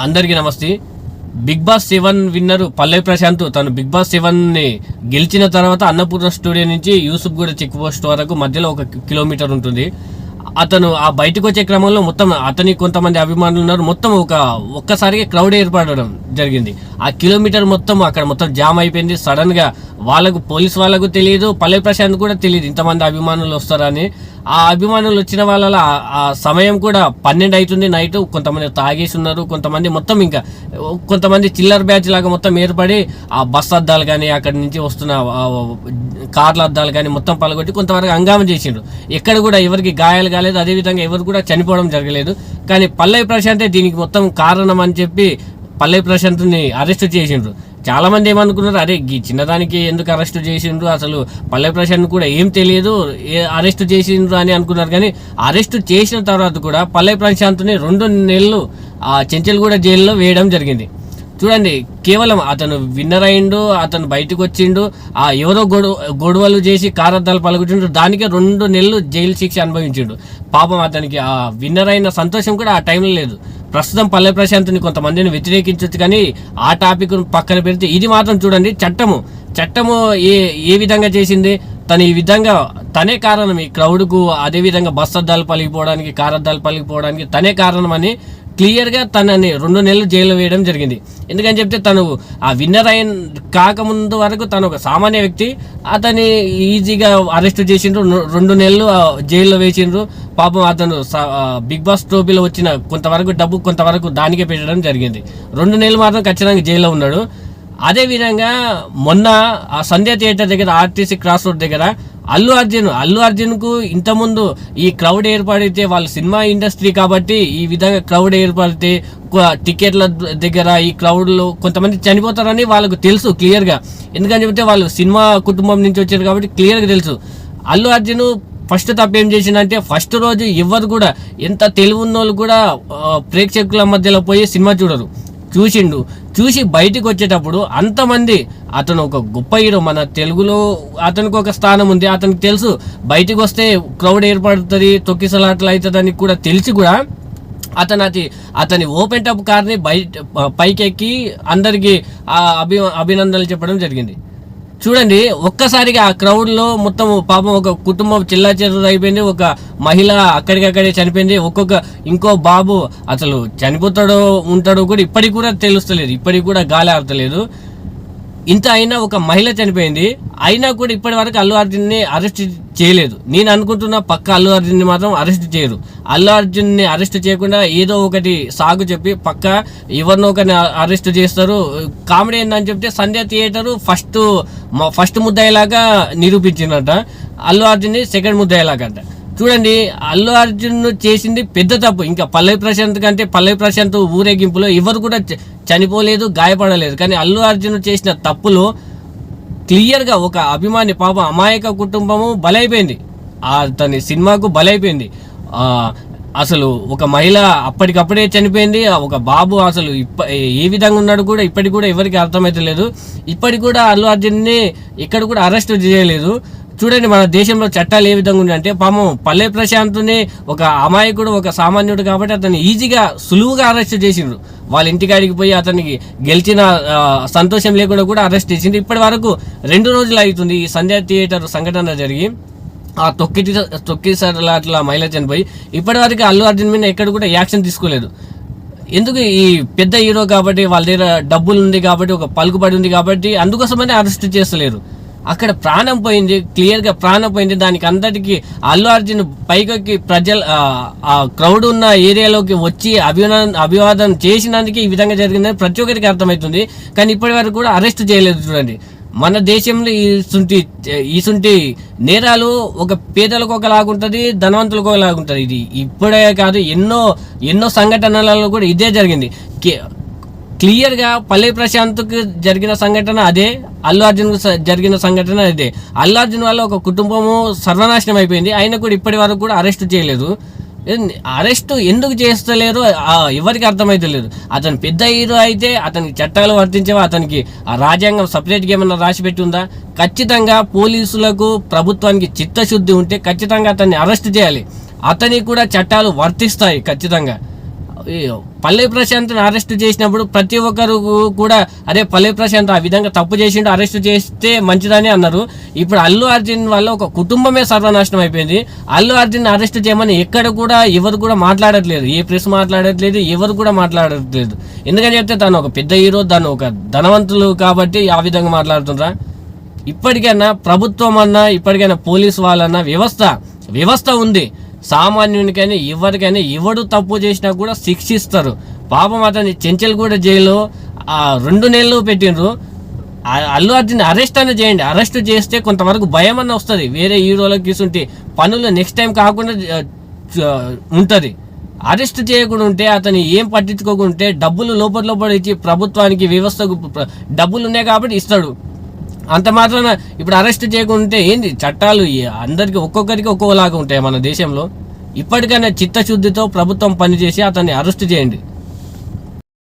అందరికీ నమస్తే. Big Boss seven winner Pallavi Prashanth తను బిగ్ బాస్ సెవెన్ని గెలిచిన తర్వాత అన్నపూర్ణ స్టూడియో నుంచి యూసుఫ్ గూడ చెక్ పోస్ట్ వరకు మధ్యలో ఒక కిలోమీటర్ ఉంటుంది. అతను ఆ బయటకు వచ్చే క్రమంలో మొత్తం అతని కొంతమంది అభిమానులు ఉన్నారు. మొత్తం ఒక ఒక్కసారిగా క్రౌడ్ ఏర్పడడం జరిగింది. ఆ కిలోమీటర్ మొత్తం అక్కడ మొత్తం జామ్ అయిపోయింది. సడన్గా వాళ్ళకు పోలీస్ వాళ్ళకు తెలియదు. పల్లవి ప్రశాంత్ కూడా తెలియదు. ఇంతమంది అభిమానులు వస్తారని ఆ అభిమానులు వచ్చిన వాళ్ళ ఆ- సమయం కూడా పన్నెండు అవుతుంది నైట్. కొంతమంది తాగేసి ఉన్నారు కొంతమంది మొత్తం ఇంకా కొంతమంది చిల్లర్ బ్యాచ్ లాగా మొత్తం ఏర్పడి ఆ బస్ అద్దాలు కానీ అక్కడి నుంచి వస్తున్న కార్ల అద్దాలు కానీ మొత్తం పలగొట్టి కొంతవరకు హంగామా చేసిండ్రు. ఎక్కడ కూడా ఎవరికి గాయాలు కాలేదు అదేవిధంగా ఎవరు కూడా చనిపోవడం జరగలేదు. కానీ పల్లవి ప్రశాంతే దీనికి మొత్తం కారణం అని చెప్పి పల్లవి ప్రశాంత్ని అరెస్ట్ చేసిండ్రు. చాలా మంది ఏమనుకున్నారు అరే ఈ చిన్నదానికి ఎందుకు అరెస్ట్ చేసిండ్రు? అసలు పల్లె ప్రశాంత్ కూడా ఏం తెలియదు అరెస్ట్ చేసిండ్రు అని అనుకున్నారు. కానీ అరెస్ట్ చేసిన తర్వాత కూడా పల్లె ప్రశాంత్ని రెండు నెలలు ఆ చెంచల్గూడ జైల్లో వేయడం జరిగింది. చూడండి కేవలం అతను విన్నర్ అయిండు అతను బయటకు వచ్చిండు ఆ ఎవరో గొడవ గొడవలు చేసి కారద్దాలు పలుకుతుండ్రు దానికే రెండు నెలలు జైలు శిక్ష అనుభవించిండు. పాపం అతనికి ఆ విన్నర్ అయిన సంతోషం కూడా ఆ టైంలో లేదు. ప్రస్తుతం పల్లె ప్రశాంత్ని కొంతమందిని వ్యతిరేకించవచ్చు కానీ ఆ టాపిక్ పక్కన పెడితే ఇది మాత్రం చూడండి చట్టము. చట్టము ఏ ఏ విధంగా చేసింది? తను ఈ విధంగా తనే కారణం ఈ క్రౌడ్కు అదే విధంగా బస్ అద్దాలు పలిగిపోవడానికి కారద్దాలు పలిగిపోవడానికి తనే కారణం అని క్లియర్గా తనని రెండు నెలలు జైల్లో వేయడం జరిగింది. ఎందుకని చెప్తే తను ఆ విన్నర్ అయిన కాకముందు వరకు తను ఒక సామాన్య వ్యక్తి. అతని ఈజీగా అరెస్ట్ చేసిండ్రు రెండు నెలలు జైల్లో వేసిండ్రు. పాపం అతను స- బిగ్ బాస్ ట్రోఫీలో వచ్చిన కొంతవరకు డబ్బు కొంతవరకు దానికే పెట్టడం జరిగింది. రెండు నెలలు మాత్రం ఖచ్చితంగా జైల్లో ఉన్నాడు. అదే విధంగా మొన్న ఆ సంధ్య థియేటర్ దగ్గర ఆర్టీసీ క్రాస్ రోడ్ దగ్గర అల్లు అర్జున్ అల్లు అర్జున్కు ఇంతకుముందు ఈ క్రౌడ్ ఏర్పడితే వాళ్ళ సినిమా ఇండస్ట్రీ కాబట్టి ఈ విధంగా క్రౌడ్ ఏర్పడితే టికెట్ల దగ్గర ఈ క్రౌడ్లో కొంతమంది చనిపోతారని వాళ్ళకు తెలుసు క్లియర్గా. ఎందుకని చెప్తే వాళ్ళు సినిమా కుటుంబం నుంచి వచ్చారు కాబట్టి క్లియర్గా తెలుసు. అల్లు అర్జున్ ఫస్ట్ తప్పేం ఏం చేసిందంటే ఫస్ట్ రోజు ఎవరు కూడా ఎంత తెలివి ఉన్న వాళ్ళు కూడా ప్రేక్షకుల మధ్యలో పోయి సినిమా చూడరు. చూసిండు. చూసి బయటికి వచ్చేటప్పుడు అంతమంది అతను ఒక గొప్ప హీరో మన తెలుగులో అతనికి ఒక స్థానం ఉంది అతనికి తెలుసు. బయటికి వస్తే క్రౌడ్ ఏర్పడుతుంది తొక్కిసలాట్లు అవుతుందని కూడా తెలిసి కూడా అతను అది అతని ఓపెన్ టప్ కార్ని బయట పైకెక్కి అందరికీ అందరికి ఆ అభి అభినందనలు చెప్పడం జరిగింది. చూడండి ఒక్కసారిగా ఆ క్రౌడ్లో మొత్తం పాపం ఒక కుటుంబం చిల్లా అయిపోయింది ఒక మహిళ అక్కడికక్కడే చనిపోయింది ఒక్కొక్క ఇంకో బాబు అసలు చనిపోతాడో ఉంటాడో కూడా ఇప్పటికి కూడా తెలుస్తలేదు ఇప్పటికి కూడా గాలి ఆడతలేదు ఇంత అయినా ఒక మహిళ చనిపోయింది అయినా కూడా ఇప్పటి వరకు అల్లు అర్జున్ని అరెస్ట్ చేయలేదు. నేను అనుకుంటున్న పక్క అల్లు అర్జున్ని మాత్రం అరెస్ట్ చేయరు. అల్లు అర్జున్ని అరెస్ట్ చేయకుండా ఏదో ఒకటి సాగు చెప్పి పక్క ఎవరినో ఒకరిని అరెస్ట్ చేస్తారు. కామెడీ ఏందని చెప్తే సంధ్య థియేటర్ ఫస్ట్ ఫస్ట్ ముద్దాయిలాగా నిరూపించిందట. అల్లు అర్జున్ని సెకండ్ ముద్దాయిలాగంట. చూడండి అల్లు అర్జున్ చేసింది పెద్ద తప్పు. ఇంకా పల్లవి ప్రశాంత్ కంటే పల్లవి ప్రశాంత్ ఊరేగింపులో ఎవరు కూడా చనిపోలేదు గాయపడలేదు. కానీ అల్లు అర్జున్ చేసిన తప్పులో క్లియర్గా ఒక అభిమాని పాప అమాయక కుటుంబము బలైపోయింది. అతని సినిమాకు బలైపోయింది. అసలు ఒక మహిళ అప్పటికప్పుడే చనిపోయింది ఒక బాబు అసలు ఇప్ప ఏ విధంగా ఉన్నాడు కూడా ఇప్పటికి కూడా ఎవరికి అర్థమైతలేదు. ఇప్పటికి కూడా అల్లు అర్జున్ని ఇక్కడ కూడా అరెస్ట్ చేయలేదు. చూడండి మన దేశంలో చట్టాలు ఏ విధంగా ఉన్నాయంటే పాపం పల్లె ప్రశాంత్ని ఒక అమాయకుడు ఒక సామాన్యుడు కాబట్టి అతన్ని ఈజీగా సులువుగా అరెస్ట్ చేసిండ్రు. వాళ్ళ ఇంటికాడికి పోయి అతనికి గెలిచిన సంతోషం లేకుండా కూడా అరెస్ట్ చేసిండ్రు. ఇప్పటి వరకు రెండు రోజులు అవుతుంది ఈ సంధ్యా థియేటర్ సంఘటన జరిగి. ఆ తొక్కి తొక్కిసారి అట్లా మహిళ చనిపోయి ఇప్పటి వరకు అల్లు అర్జున్ మీద ఎక్కడ కూడా యాక్షన్ తీసుకోలేదు. ఎందుకు ఈ పెద్ద హీరో కాబట్టి వాళ్ళ దగ్గర డబ్బులు ఉంది కాబట్టి ఒక పలుకుబడి ఉంది కాబట్టి అందుకోసమనే అరెస్ట్ చేస్తలేరు. అక్కడ ప్రాణం పోయింది క్లియర్గా ప్రాణం పోయింది. దానికి అంతటికి అల్లు అర్జున్ పైకి ప్రజల ఆ, ఆ క్రౌడ్ ఉన్న ఏరియాలోకి వచ్చి అభివాదం అభివాదం చేసినందుకే ఈ విధంగా జరిగిందని ప్రతి ఒక్కరికి అర్థమవుతుంది. కానీ ఇప్పటి వరకు కూడా అరెస్ట్ చేయలేదు చూడండి. మన దేశంలో ఈసుంటి ఈసుంటి నేరాలు ఒక పేదలకు ఒకలాగుంటుంది ధనవంతులకు ఒకలాగుంటుంది ఇది ఇప్పుడే కాదు ఎన్నో ఎన్నో సంఘటనలలో కూడా ఇదే జరిగింది. కే- క్లియర్గా పల్లె ప్రశాంత్కి జరిగిన సంఘటన అదే అల్లు అర్జున్ జరిగిన సంఘటన అదే అల్లు అర్జున్ వల్ల ఒక కుటుంబము సర్వనాశనం అయిపోయింది. ఆయన కూడా ఇప్పటి వరకు కూడా అరెస్ట్ చేయలేదు. అరెస్ట్ ఎందుకు చేస్తలేరు ఎవరికి అర్థమైతలేదు అతను పెద్ద హీరో అయితే అతనికి చట్టాలు వర్తించేవా అతనికి ఆ రాజ్యాంగం సపరేట్గా ఏమన్నా రాసి పెట్టిందా? ఖచ్చితంగా పోలీసులకు ప్రభుత్వానికి చిత్తశుద్ధి ఉంటే ఖచ్చితంగా అతన్ని అరెస్ట్ చేయాలి. అతనికి కూడా చట్టాలు వర్తిస్తాయి ఖచ్చితంగా. పల్లె ప్రశాంత్ అరెస్ట్ చేసినప్పుడు ప్రతి ఒక్కరు కూడా అదే పల్లె ప్రశాంత్ ఆ విధంగా తప్పు చేసిండు అరెస్ట్ చేస్తే మంచిదని అన్నారు. ఇప్పుడు అల్లు అర్జున్ వల్ల ఒక కుటుంబమే సర్వనాశనం అయిపోయింది. అల్లు అర్జున్ అరెస్ట్ చేయమని ఎక్కడ కూడా ఎవరు కూడా మాట్లాడట్లేదు. ఏ ప్రెస్ మాట్లాడట్లేదు ఎవరు కూడా మాట్లాడట్లేదు. ఎందుకని చెప్తే తను ఒక పెద్ద హీరో తను ఒక ధనవంతులు కాబట్టి ఆ విధంగా మాట్లాడుతుండ్రా. ఇప్పటికైనా ప్రభుత్వం అన్నా ఇప్పటికైనా పోలీసు వాళ్ళన్నా వ్యవస్థ వ్యవస్థ ఉంది. సామాన్యునికైనా ఎవరికైనా ఎవడు తప్పు చేసినా కూడా శిక్షిస్తారు. పాపం అతని చెంచల్గూడ జైలు రెండు నెలలు పెట్టిండ్రు. అల్లు అర్జున్ అరెస్ట్ అన్న చేయండి. అరెస్ట్ చేస్తే కొంతవరకు భయం అన్న వస్తుంది. వేరే హీరోలకు తీసుంటే పనులు నెక్స్ట్ టైం కాకుండా ఉంటుంది. అరెస్ట్ చేయకుండా ఉంటే అతను ఏం పట్టించుకోకుంటే డబ్బులు లోపల లోపల ఇచ్చి ప్రభుత్వానికి వ్యవస్థకు డబ్బులు ఉన్నాయి కాబట్టి ఇస్తాడు. అంత మాత్రాన ఇప్పుడు అరెస్ట్ చేయకుంటే ఏంది? చట్టాలు అందరికి ఒక్కొక్కరికి ఒక్కోలాగా ఉంటాయి మన దేశంలో. ఇప్పటికైనా చిత్తశుద్ధితో ప్రభుత్వం పనిచేసి అతన్ని అరెస్ట్ చేయండి.